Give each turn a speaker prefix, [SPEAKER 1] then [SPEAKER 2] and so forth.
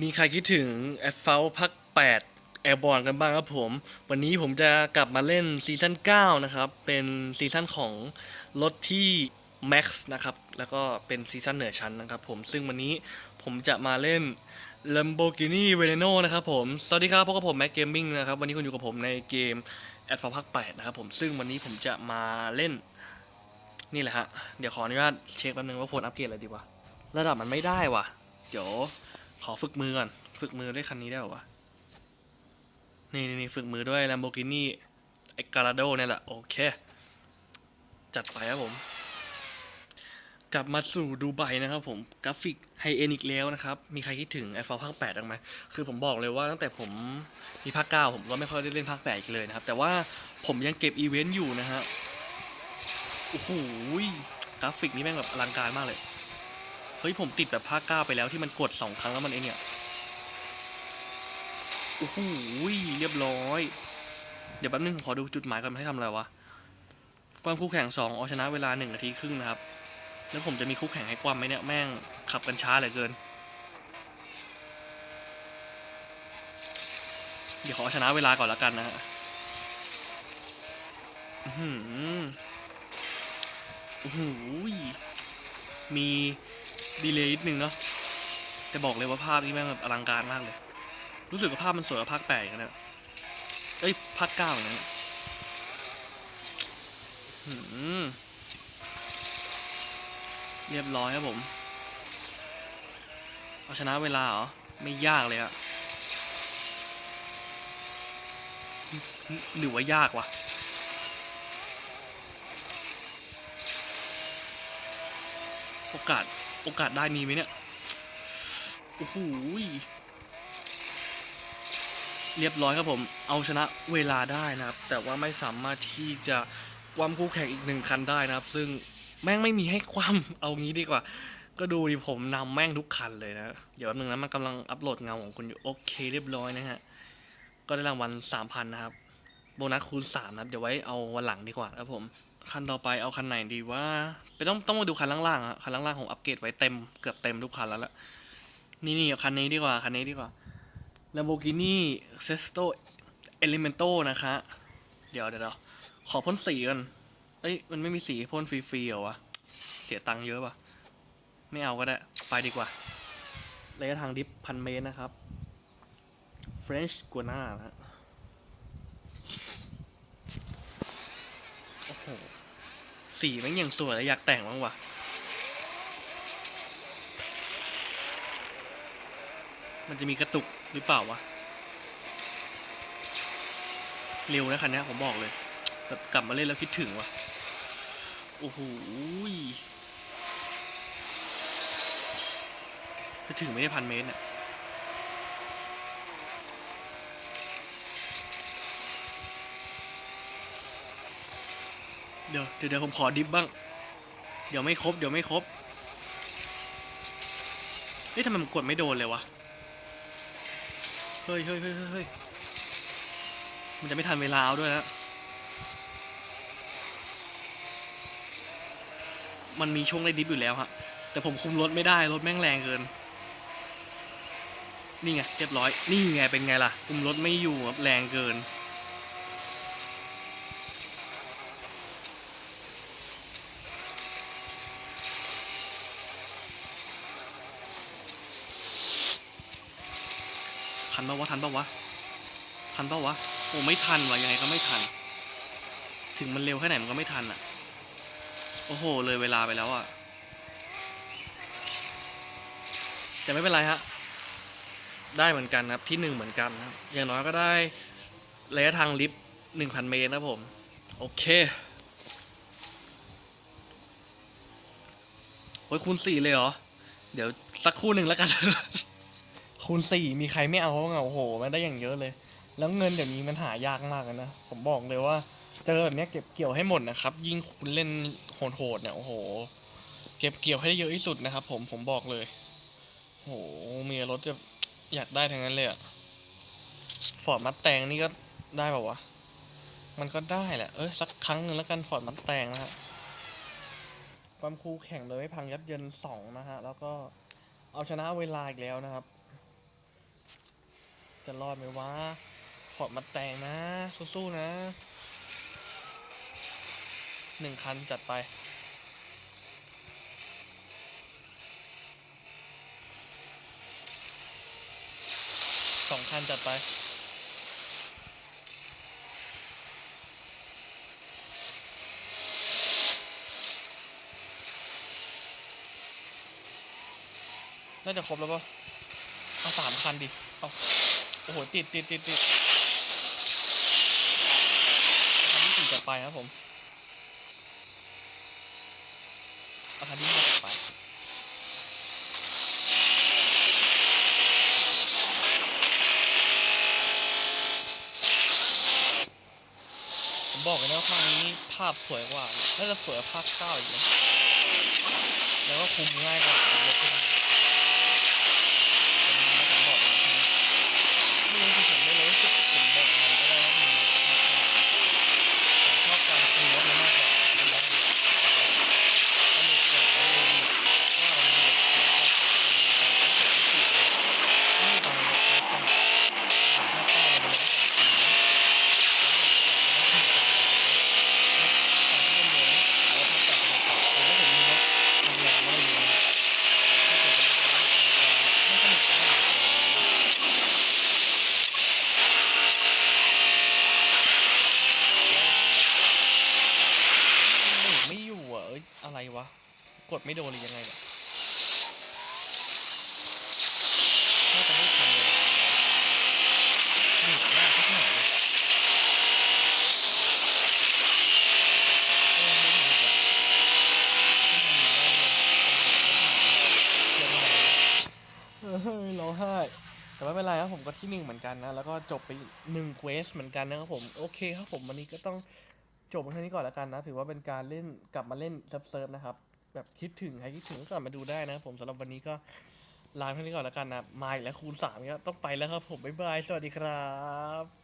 [SPEAKER 1] มีใครคิดถึง a s p h a l t ภาค8 Airborne กันบ้างครับผม วันนี้ผมจะกลับมาเล่นซีซั่น 9 นะครับ เป็นซีซั่นของรถที่ Max นะครับ แล้วก็เป็นซีซั่นเหนือชั้นนะครับผม ซึ่งวันนี้ผมจะมาเล่น Lamborghini Veneno นะครับผม สวัสดีครับพบกับผม Mac Gaming นะครับ วันนี้คุณอยู่กับผมในเกม a s p h a l t ภาค8นะครับผม ซึ่งวันนี้ผมจะมาเล่น นี่แหละฮะ เดี๋ยวขออนุญาตเช็คแป๊บนึงว่าโฟนอัปเกรดอะไรดีวะ ระดับมันไม่ได้ว่ะเดี๋ยวขอฝึกมือก่อน ฝึกมือด้วยคันนี้ได้หรอวะนี่นี่นี่ฝึกมือด้วย Lamborghini e g a r a d o เนี่ยแหละ โอเค จัดไปครับผม กลับมาสู่ดูไบนะครับผม กราฟิกไฮเอ็นอีกแล้วนะครับ มีใครคิดถึง i p h o n e ภาค8บ้างไหมคือผมบอกเลยว่าตั้งแต่ผมมีภาค9ผมก็ไม่ค่อยได้เล่นภาค8อีกเลยนะครับ แต่ว่าผมยังเก็บอีเวนต์อยู่นะฮะ โอ้โหกราฟิกนี่แม่งแบบอลังการมากเลย เฮ้ยผมติดแบบภาคเก้าไปแล้วที่มันกดสองครั้งแล้วมันเองเนี่ยโอ้โหเรียบร้อย เดี๋ยวแป๊บนึงขอดูจุดหมายก่อนให้ทำอะไรวะความคู่แข่งสองเอาชนะเวลาหนึ่งนาทีครึ่งนะครับ แล้วผมจะมีคู่แข่งให้ความไหมเนี่ยแม่งขับกันช้าเหลือเกิน เดี๋ยวขอเอาชนะเวลาก่อนแล้วกันนะฮะอื้อหือ โอ้โหมีดีเลย์นิดนึงเนาะแต่บอกเลยว่าภาพนี้แม่งแบบอลังการมากเลย รู้สึกว่าภาพมันสวยกว่าภาคแปดอย่างนั้นนะ เอ้ยภาคเก้าอย่างนั้นเรียบร้อยครับผม เอาชนะเวลาเหรอ ไม่ยากเลยอะหรือว่ายากวะ โอกาส โอกาสได้มีไหมเนี่ย โอ้โห เรียบร้อยครับผม เอาชนะเวลาได้นะครับ แต่ว่าไม่สามารถที่จะความคู่แข่งอีกหนึ่งคันได้นะครับ ซึ่งแม่งไม่มีให้ความเอางี้ดีกว่า ก็ดูดิผมนำแม่งทุกคันเลยนะ เดี๋ยวแป๊บนึงนะมันกำลังอัปโหลดเงาของคุณอยู่ โอเคเรียบร้อยนะฮะ ก็ได้รางวัลสามพันนะครับ โบนัสคูณสามนะครับเดี๋ยวไว้เอาวันหลังดีกว่าครับผม คันต่อไปเอาคันไหนดีว่าไปต้องต้องมาดูคันล่างๆอะคันล่างๆผมอัปเกรดไว้เต็มเกือบเต็มทุกคันแล้วละนี่นี่คันนี้ดีกว่าคันนี้ดีกว่า Lamborghini Sesto Elemento นะคะ เดี๋ยวเดี๋ยวขอพ่นสีกันเอ้ยมันไม่มีสีพ่นฟรีๆเหรอวะเสียตังค์เยอะปะไม่เอาก็ได้ ไปดีกว่าระยะทางดิฟพันเมตรนะครับ French Guiana นะฮะโอ้โห สีม่งยังสวยเลยอยากแต่งบ้างวะมันจะมีกระตุกหรือเปล่าวะ เร็วนะคันนี้ผมบอกเลย แบบกลับมาเล่นแล้วคิดถึงวะโอ้โหจะถึงไม่ได้พันเมตรเนี่ย เดี๋ยวเดี๋ยวผมขอดิฟบ้าง เดี๋ยวไม่ครบ เดี๋ยวไม่ครบเฮ้ยทำไมมันกดไม่โดนเลยวะ เฮ้ยเฮ้ยเฮ้ยเฮ้ยมันจะไม่ทันเวลาเอาด้วยนะมันมีช่วงได้ดิฟอยู่แล้วฮะ แต่ผมคุมรถไม่ได้ รถแม่งแรงเกิน นี่ไงเรียบร้อย นี่ไงเป็นไงล่ะ คุมรถไม่อยู่ครับแรงเกิน ทันปะวะทันปะวะทันปะวะโอ้ไม่ทันวะยังไงก็ไม่ทัน ถึงมันเร็วแค่ไหนมันก็ไม่ทันอะ โอ้โห เลยเวลาไปแล้วอะแต่ไม่เป็นไรฮะได้เหมือนกันครับที่หนึ่งเหมือนกันครับอย่างน้อยก็ได้ระยะทางลิฟต์หนึ่งพันเมตรนะผม โอเคโอ้ยคูณสี่เลยเหรอ เดี๋ยวสักคู่หนึ่งแล้วกัน คูณสี่มีใครไม่เอาบ้างอะโอ้โหมันได้อย่างเยอะเลย แล้วเงินเดี๋ยวนี้มันหายากมากนะ ผมบอกเลยว่าเจอแบบนี้เก็บเกี่ยวให้หมดนะครับ ยิ่งคุณเล่นโหดๆเนี่ยโอ้โห เก็บเกี่ยวให้ได้เยอะที่สุดนะครับ ผมผมบอกเลยโอ้โหมีรถจะอยากได้ทั้งนั้นเลยอะฟอร์ดมัดแตงนี่ก็ได้ป่าวะ มันก็ได้แหละ เออสักครั้งหนึ่งแล้วกันฟอร์ดมัดแตงนะฮะความคูแข่งโดยไม่พังยับเยินสองนะฮะ แล้วก็เอาชนะเวลาอีกแล้วนะครับ จะรอดไหมวะฟอร์ดมาแต่งนะ สู้ๆนะหนึ่งคันจัดไป สองคันจัดไปน่าจะครบแล้วปะเอาสามคันดิ เอา อ้โห ติดติดติดติดคันที่สี่จัดไปครับผม อาคันที่ห้าจัดไปผมบอกเลยนะว่าภาคนี้ภาพสวยกว่า น่าจะสวยภาคเก้าอีกแล้วก็คุมง่ายกว่าเยอะขึ้นเป็นไงผมบอกเลยไม่รู้สิผมไม่รู้สึกผมบอกอะไรก็ได้ว่ามันภาคเก้าผมชอบการคุมรถมันมากกว่าคุมรถดีกว่าสนุกกว่าแล้วมันว่ามันมีเสียงกว่ามันมีเสียงที่ถูกเลยนี่ตอนนี้ภาคเก้าผมภาคเก้ามันเป็นรถสองปีนะ ไม่อยู่อะ เอ้ย อะไรวะ กด ไม่โดนหรือยังไงเนี่ยน่าจะไม่ทันเลยหนียากที่ไหนเลยเออไม่ถูกอะไม่ทำอย่างนั้เลยเดี๋ยวมาเฮ้ยร้องไห้ แต่ไม่เป็นไรครับผมก็ที่หนึ่งเหมือนกันนะ แล้วก็จบไปหนึ่งเควสเหมือนกันนะครับผม โอเคครับผมวันนี้ก็ต้องจบเท่านี้ก่อนแล้วกันนะ ถือว่าเป็นการเล่นกลับมาเล่นเซิร์ฟเซิร์ฟนะครับ แบบคิดถึงใครคิดถึงก็กลับมาดูได้นะ ผมสำหรับวันนี้ก็ลาเท่านี้ก่อนแล้วกันนะมาอีกแล้วคูณสามก็ต้องไปแล้วครับผมบ๊ายบายสวัสดีครับ